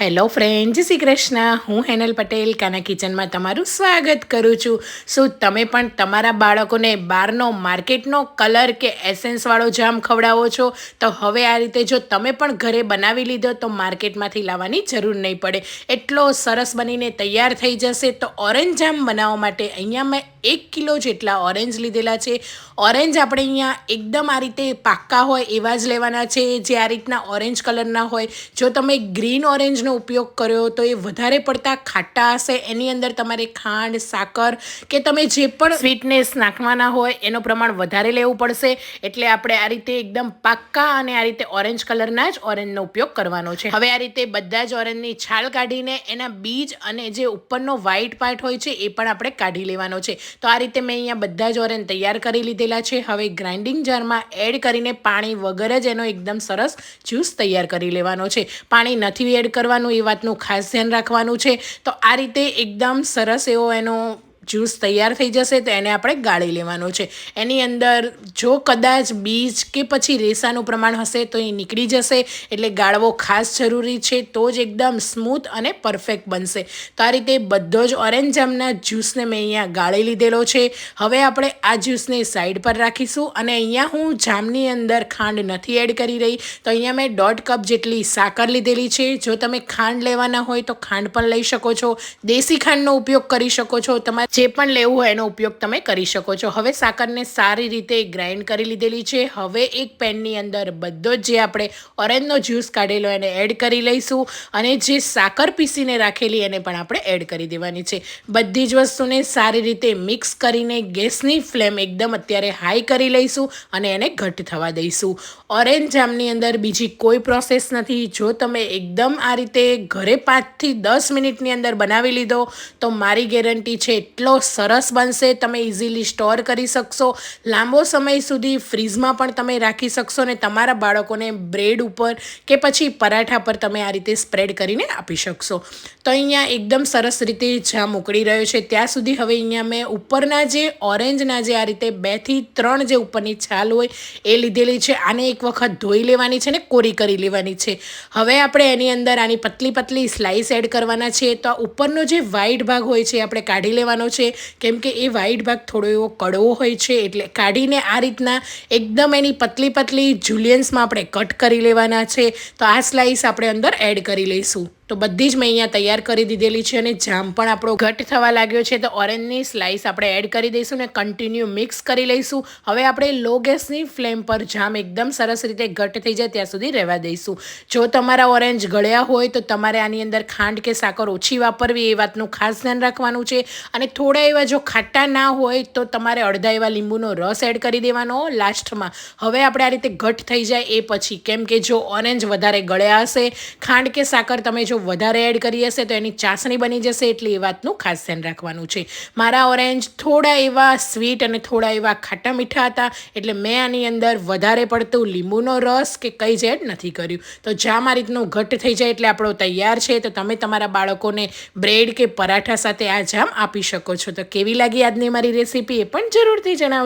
Hello friend જય શ્રી કૃષ્ણ. હું હેનલ પટેલ, કાના કિચનમાં તમારું સ્વાગત કરું છું. શું તમે પણ તમારા બાળકોને બહારનો માર્કેટનો કલર કે એસેન્સવાળો જામ ખવડાવો છો? તો હવે આ રીતે જો તમે પણ ઘરે બનાવી લીધો, તો માર્કેટમાંથી લાવવાની જરૂર નહીં પડે. એટલો સરસ બનીને તૈયાર થઈ જશે તો ઓરેન્જ જામ બનાવવા માટે અહીંયા મેં એક કિલો જેટલા ઓરેન્જ લીધેલા છે. ઓરેન્જ આપણે અહીંયા એકદમ આ રીતે પાક્કા હોય એવા જ લેવાના છે. જે આ રીતના ઓરેન્જ કલરના હોય. જો તમે ગ્રીન ઓરેન્જ નો ઉપયોગ કર્યો તો એ વધારે પડતા ખાટા હશે. એની અંદર તમારે ખાંડ, સાકર કે તમે જે પણ સ્વીટનેસ નાખવાના હોય એનું પ્રમાણ વધારે લેવું પડશે. એટલે આપણે આ રીતે એકદમ પાક્કા અને આ રીતે ઓરેન્જ કલરના જ ઓરેન્જનો ઉપયોગ કરવાનો છે. હવે આ રીતે બધા જ ઓરેન્જની છાલ કાઢીને એના બીજ અને જે ઉપરનો વ્હાઈટ પાર્ટ હોય છે એ પણ આપણે કાઢી લેવાનો છે. તો આ રીતે મેં અહીંયા બધા જ ઓરેન્જ તૈયાર કરી લીધેલા છે. હવે ગ્રાઇન્ડિંગ જારમાં એડ કરીને પાણી વગર જ એનો એકદમ સરસ જ્યુસ તૈયાર કરી લેવાનો છે. પાણી નથી એડ કરવા કરવાનું એ વાતનું ખાસ ધ્યાન રાખવાનું છે. તો આ રીતે એકદમ સરસ એવો એનો જ્યુસ તૈયાર થઈ જશે તો એને આપણે ગાળી લેવાનો છે. એની અંદર જો કદાચ બીજ કે પછી રેસાનું પ્રમાણ હશે તો એ નીકળી જશે. એટલે ગાળવો ખાસ જરૂરી છે તો જ એકદમ સ્મૂથ અને પરફેક્ટ બનશે. તો આ રીતે બધો જ ઓરેન્જ જામના જ્યુસને મેં અહીંયા ગાળી લીધેલો છે. હવે આપણે આ જ્યુસને સાઈડ પર રાખીશું અને અહીંયા હું જામની અંદર ખાંડ નથી એડ કરી રહી. તો અહીંયા મેં દોઢ કપ જેટલી સાકર લીધેલી છે. જો તમે ખાંડ લેવાના હોય તો ખાંડ પણ લઈ શકો છો. દેશી ખાંડનો ઉપયોગ કરી શકો છો. તમારે જે પણ લેવું હોય એનો ઉપયોગ તમે કરી શકો છો. હવે સાકરને સારી રીતે ગ્રાઇન્ડ કરી લીધેલી છે. હવે એક પેનની અંદર બધો જ જે આપણે ઓરેન્જનો જ્યુસ કાઢેલો એને એડ કરી લઈશું અને જે સાકર પીસીને રાખેલી એને પણ આપણે એડ કરી દેવાની છે. બધી જ વસ્તુને સારી રીતે મિક્સ કરીને ગેસની ફ્લેમ એકદમ અત્યારે હાઈ કરી લઈશું અને એને ઘટ થવા દઈશું. ઓરેન્જ જામની અંદર બીજી કોઈ પ્રોસેસ નથી. જો તમે એકદમ આ રીતે ઘરે પાંચથી દસ મિનિટની અંદર બનાવી લીધો, તો મારી ગેરંટી છે એટલો એટલો સરસ બનશે તમે ઇઝીલી સ્ટોર કરી શકશો. લાંબો સમય સુધી ફ્રીઝમાં પણ તમે રાખી શકશો ને તમારા બાળકોને બ્રેડ ઉપર કે પછી પરાઠા પર તમે આ રીતે સ્પ્રેડ કરીને આપી શકશો. તો અહીંયા એકદમ સરસ રીતે જામ ઉકળી રહ્યો છે. ત્યાં સુધી હવે અહીંયા મેં ઉપરના જે ઓરેન્જના જે આ રીતે બેથી ત્રણ જે ઉપરની છાલ હોય એ લીધેલી છે. આને એક વખત ધોઈ લેવાની છે ને કોરી કરી લેવાની છે. હવે આપણે એની અંદર આની પતલી પતલી સ્લાઇસ એડ કરવાના છે. તો આ ઉપરનો જે વ્હાઈટ ભાગ હોય છે આપણે કાઢી લેવાનો છે કેમ કે એ વ્હાઈટ ભાગ થોડો એવો કડવો હોય છે, એટલે કાઢીને આ રીતના એકદમ એની પતલી પતલી જુલિયન્સમાં આપણે કટ કરી લેવાના છે. તો આ સ્લાઈસ આપણે અંદર એડ કરી લઈશું. તો બધી જ મેં અહીંયા તૈયાર કરી દીધેલી છે અને જામ પણ આપણો ઘટ થવા લાગ્યો છે. તો ઓરેન્જની સ્લાઇસ આપણે એડ કરી દઈશું ને કન્ટિન્યુ મિક્સ કરી લઈશું. હવે આપણે લો ગેસની ફ્લેમ પર જામ એકદમ સરસ રીતે ઘટ થઈ જાય ત્યાં સુધી રહેવા દઈશું. જો તમારા ઓરેન્જ ગળ્યા હોય તો તમારે આની અંદર ખાંડ કે સાકર ઓછી વાપરવી એ વાતનું ખાસ ધ્યાન રાખવાનું છે. અને થોડા એવા જો ખાટા ના હોય તો તમારે અડધા એવા લીંબુનો રસ એડ કરી દેવાનો લાસ્ટમાં હવે આપણે આ રીતે ઘટ થઈ જાય એ પછી. કેમ કે જો ઓરેન્જ વધારે ગળ્યા હશે, ખાંડ કે સાકર તમે જો જો વધારે એડ કરી હશે તો એની ચાસણી બની જશે એટલે એ વાતનું ખાસ ધ્યાન રાખવાનું છે. મારા ઓરેન્જ થોડા એવા સ્વીટ અને થોડા એવા ખાટા મીઠા હતા એટલે મેં આની અંદર વધારે પડતું લીંબુનો રસ કે કંઈ જ એડ નથી કર્યું. તો જામ આ રીતનું ઘટ થઈ જાય એટલે આપણો તૈયાર છે. તો તમે તમારા બાળકોને બ્રેડ કે પરાઠા સાથે આ જામ આપી શકો છો. તો કેવી લાગી આજની મારી રેસીપી એ પણ જરૂરથી જણાવજો.